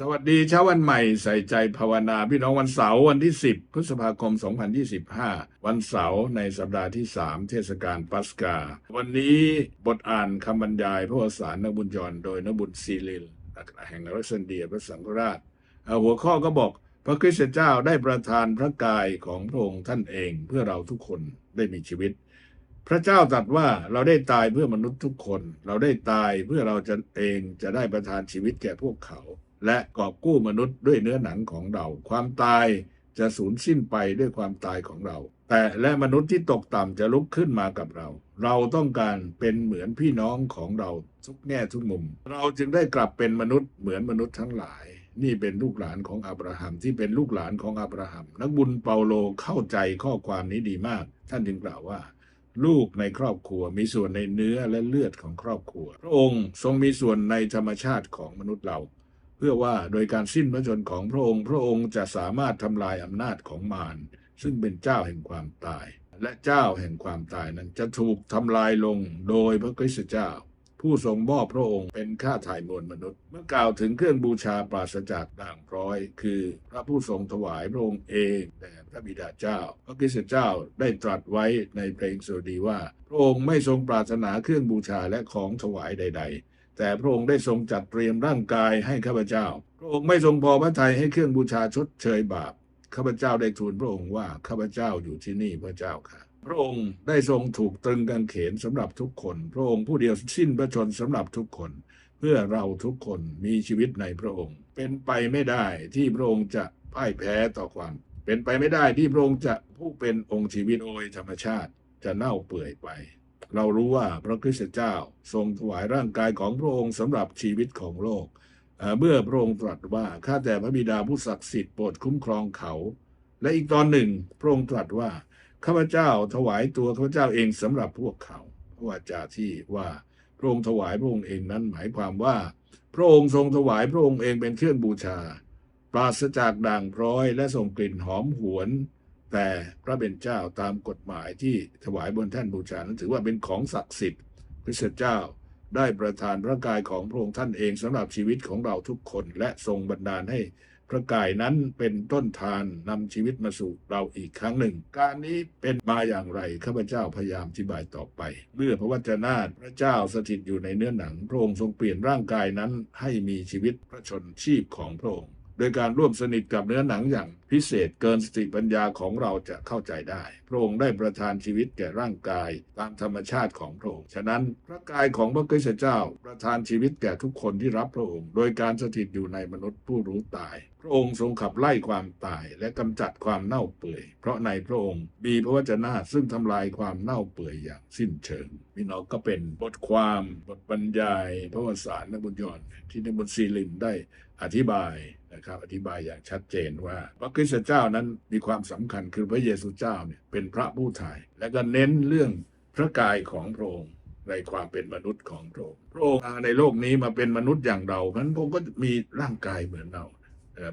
สวัสดีเช้าวันใหม่ใส่ใจภาวนา พี่น้องวันเสาร์วันที่ 10 พฤษภาคม 2025 วันเสาร์ในสัปดาห์ที่ 3 เทศกาลปัสกา วันนี้บทอ่านคำบรรยายพระวสารนบุญยรโดยนบุญซีลิลแห่งอเล็กซานเดียพระสังฆราช หัวข้อก็บอกพระคริสตเจ้าได้ประทานพระกายของพระองค์ท่านเองเพื่อเราทุกคนได้มีชีวิต พระเจ้าตรัสว่าเราได้ตายเพื่อมนุษย์ทุกคน เราได้ตายเพื่อเราจะเองจะได้ประทานชีวิตแก่พวกเขา และกอบกู้มนุษย์ด้วยเนื้อหนังของเรา ความตายจะสูญสิ้นไปด้วยความตายของเรา แต่และมนุษย์ที่ตกต่ำจะลุกขึ้นมากับเรา เราต้องการเป็นเหมือนพี่น้องของเราทุกแง่ทุกมุม เราจึงได้กลับเป็นมนุษย์เหมือนมนุษย์ทั้งหลาย นี่เป็นลูกหลานของอับราฮัมที่เป็นลูกหลานของอับราฮัม นักบุญเปาโลเข้าใจข้อความนี้ดีมาก ท่านจึงกล่าวว่าลูกในครอบครัวมีส่วนในเนื้อและเลือดของครอบครัว พระองค์ทรงมีส่วนในธรรมชาติของมนุษย์เรา เพื่อว่าโดยการสิ้นพระชนของพระองค์ พระองค์จะสามารถทำลายอำนาจของมารซึ่งเป็นเจ้าแห่งความตาย และเจ้าแห่งความตายนั้นจะถูกทำลายลงโดยพระคริสตเจ้า ผู้ทรงมอบพระองค์เป็นค่าถ่ายมวลมนุษย์ เมื่อกล่าวถึงเครื่องบูชาปราศจากด่างพร้อย คือพระผู้ทรงถวายพระองค์เองแด่พระบิดาเจ้า พระคริสตเจ้าได้ตรัสไว้ในเพลงสดีว่า พระองค์ไม่ทรงปรารถนาเครื่องบูชาและของถวายใด ๆ แต่พระองค์ได้ทรงจัดเตรียมร่างกายให้ข้าพเจ้า พระองค์ไม่ทรงพอพระทัยให้เครื่องบูชาชดเชยบาป ข้าพเจ้าได้ทูลพระองค์ว่าข้าพเจ้าอยู่ที่นี่พระเจ้าค่ะ พระองค์ได้ทรงถูกตรึงกางเขนสำหรับทุกคน พระองค์ผู้เดียวสิ้นพระชนม์สำหรับทุกคน เพื่อเราทุกคนมีชีวิตในพระองค์ เป็นไปไม่ได้ที่พระองค์จะพ่ายแพ้ต่อความ เป็นไปไม่ได้ที่พระองค์จะผู้เป็นองค์ชีวิตโดยธรรมชาติจะเน่าเปื่อยไป เรารู้ว่าพระคริสตเจ้าทรงถวายร่างกายของพระองค์สำหรับชีวิตของโลก เมื่อพระองค์ตรัสว่าข้าแต่พระบิดาผู้ศักดิ์สิทธิ์โปรดคุ้มครองเขา และอีกตอนหนึ่ง พระองค์ตรัสว่าข้าพเจ้าถวายตัวข้าพเจ้าเองสำหรับพวกเขาพระวาจาที่ว่าพระองค์ถวายพระองค์เองนั้นหมายความว่า พระองค์ทรงถวายพระองค์เองเป็นเครื่องบูชา ปราศจากด่างพร้อยและส่งกลิ่นหอมหวน แต่พระเป็นเจ้าตามกฎหมายที่ถวายบนแท่นบูชานั้นถือว่าเป็นของศักดิ์สิทธิ์พระเจ้าได้ประทานพระกายของพระองค์ท่านเองสำหรับชีวิตของเราทุกคนและทรงบันดาลให้พระกายนั้นเป็นต้นทานนำชีวิตมาสู่เราอีกครั้งหนึ่ง การนี้เป็นมาอย่างไรข้าพเจ้าพยายามอธิบายต่อไป เมื่อพระวจนะพระเจ้าสถิตอยู่ในเนื้อหนัง พระองค์ทรงเปลี่ยนร่างกายนั้นให้มีชีวิตพระชนชีพของพระองค์ โดยการร่วมสนิทกับเนื้อหนังอย่างพิเศษเกินสติปัญญาของเราจะเข้าใจได้ พระองค์ได้ประทานชีวิตแก่ร่างกายตามธรรมชาติของพระองค์ ฉะนั้นพระกายของพระคริสตเจ้า ประทานชีวิตแก่ทุกคนที่รับพระองค์ โดยการสถิตอยู่ในมนุษย์ผู้รู้ตาย พระองค์ทรงขับไล่ความตายและกำจัดความเน่าเปื่อย เพราะในพระองค์มีพระวจนะซึ่งทำลายความเน่าเปื่อยอย่างสิ้นเชิงพี่น้องก็เป็นบทความบทบรรยายพระวสารนบุญยนที่ในบนซีลิมได้อธิบาย นะครับ อธิบายอย่างชัดเจนว่า พระคริสตเจ้านั้นมีความสำคัญคือพระเยซูเจ้าเนี่ยเป็นพระผู้ไถ่และก็เน้นเรื่องพระกายของพระองค์ในความเป็นมนุษย์ของพระองค์พระองค์มาในโลกนี้มาเป็นมนุษย์อย่างเราเพราะฉะนั้นพระองค์ก็มีร่างกายเหมือนเรา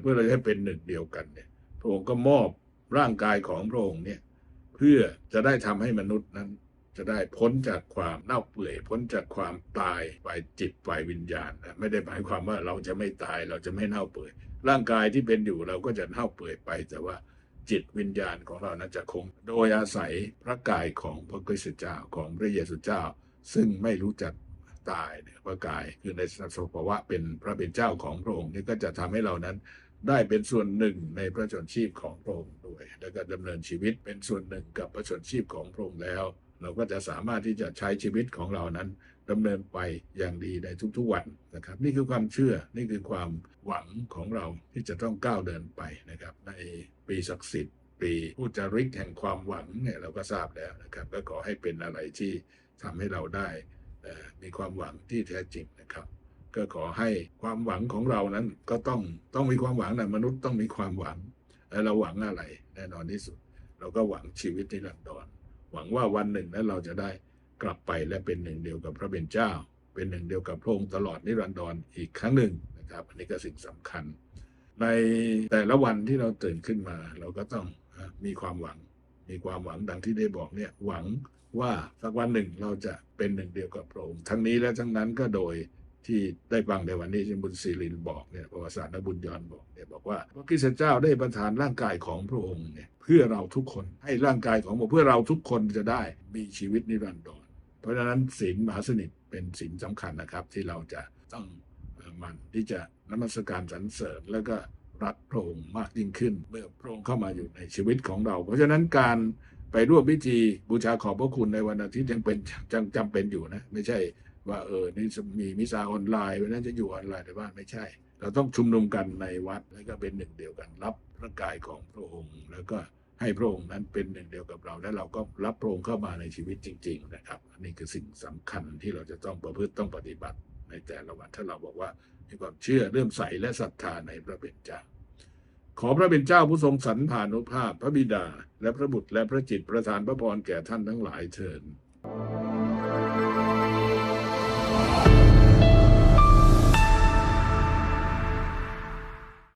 เพื่อเราจะให้เป็นหนึ่งเดียวกันเนี่ยพระองค์ก็มอบร่างกายของพระองค์เนี่ยเพื่อจะได้ทำให้มนุษย์นั้น จะได้พ้นจากความเน่าเปื่อย พ้นจากความตายฝ่ายจิตฝ่ายวิญญาณ ไม่ได้หมายความว่าเราจะไม่ตายเราจะไม่เน่าเปื่อย ร่างกายที่เป็นอยู่เราก็จะเน่าเปื่อยไป แต่ว่าจิตวิญญาณของเรานั้นจะคง โดยอาศัยพระกายของพระคริสตเจ้าของพระเยซูเจ้า ซึ่งไม่รู้จักตายเนี่ยพระกายคือในสภาวะเป็นพระเป็นเจ้าของพระองค์นี่ก็จะทำให้เรานั้นได้เป็นส่วนหนึ่งในพระชนชีพของพระองค์ด้วย แล้วก็ดำเนินชีวิตเป็นส่วนหนึ่งกับพระชนชีพของพระองค์แล้ว เราก็จะสามารถที่จะใช้ชีวิตของเรานั้น ดำเนินไปอย่างดีในทุกๆวันนะครับ นี่คือความเชื่อนี่คือความหวังของเราที่จะต้องก้าวเดินไปนะครับ ในปีศักดิ์สิทธิ์ ปีผู้จาริกแห่งความหวังเนี่ยเราก็ทราบแล้วนะครับ ก็ขอให้เป็นอะไรที่ทำให้เราได้มีความหวังที่แท้จริงนะครับ ก็ขอให้ความหวังของเรานั้นก็ต้องต้องมีความหวังนะมนุษย์ต้องมีความหวังเราหวังอะไรแน่นอนที่สุด เราก็หวังชีวิตนิรันดรหวังว่าวันหนึ่งนั้นเราจะได้ กลับไปและเป็นหนึ่งเดียวกับพระเป็นเจ้า เป็นหนึ่งเดียวกับพระองค์ตลอดนิรันดรอีกครั้งหนึ่งนะครับอันนี้ก็สิ่งสำคัญ ในแต่ละวันที่เราตื่นขึ้นมา เราก็ต้องมีความหวัง มีความหวังดังที่ได้บอกเนี่ยหวังว่าสักวันหนึ่งเราจะเป็นหนึ่งเดียวกับพระองค์ทั้งนี้และทั้งนั้นก็โดยที่ได้ฟังในวันนี้ที่บุญศิรินบอกเนี่ยประวัติศาสตร์นบุญยอนบอกเนี่ยบอกว่าพระคริสตเจ้าได้ประทานร่างกายของพระองค์เนี่ยเพื่อเราทุกคนให้ร่างกายของพระองค์เพื่อเราทุกคนจะได้มีชีวิตนิรันดร เพราะฉะนั้นศีลมหาสนิทเป็นศีลสำคัญนะครับ ที่เราจะต้องมันที่จะนมัสการสรรเสริญแล้วก็รักพระองค์มากยิ่งขึ้น เมื่อพระองค์เข้ามาอยู่ในชีวิตของเรา เพราะฉะนั้นการไปร่วมพิธีบูชาขอบพระคุณในวันอาทิตย์ยังเป็นยังจำเป็นอยู่นะ ไม่ใช่ว่าเออนี่มีมิซาออนไลน์วันนั้นจะอยู่ออนไลน์แต่ว่าไม่ใช่ เราต้องชุมนุมกันในวัดแล้วก็เป็นหนึ่งเดียวกันรับพระกายของพระองค์แล้วก็ ให้พระองค์นั้นเป็นหนึ่งเดียวกับเรา และเราก็รับพระองค์เข้ามาในชีวิตจริง ๆ นะครับนี่คือสิ่งสำคัญที่เราจะต้องประพฤติต้องปฏิบัติในแต่ละวันถ้าเราบอกว่ามีความเชื่อเริ่มใสและศรัทธาในพระเบญจาขอพระเบญเจ้าผู้ทรงสรรพานุภาพ พระบิดา และพระบุตรและพระจิตประทานพระพรแก่ท่านทั้งหลายเชิด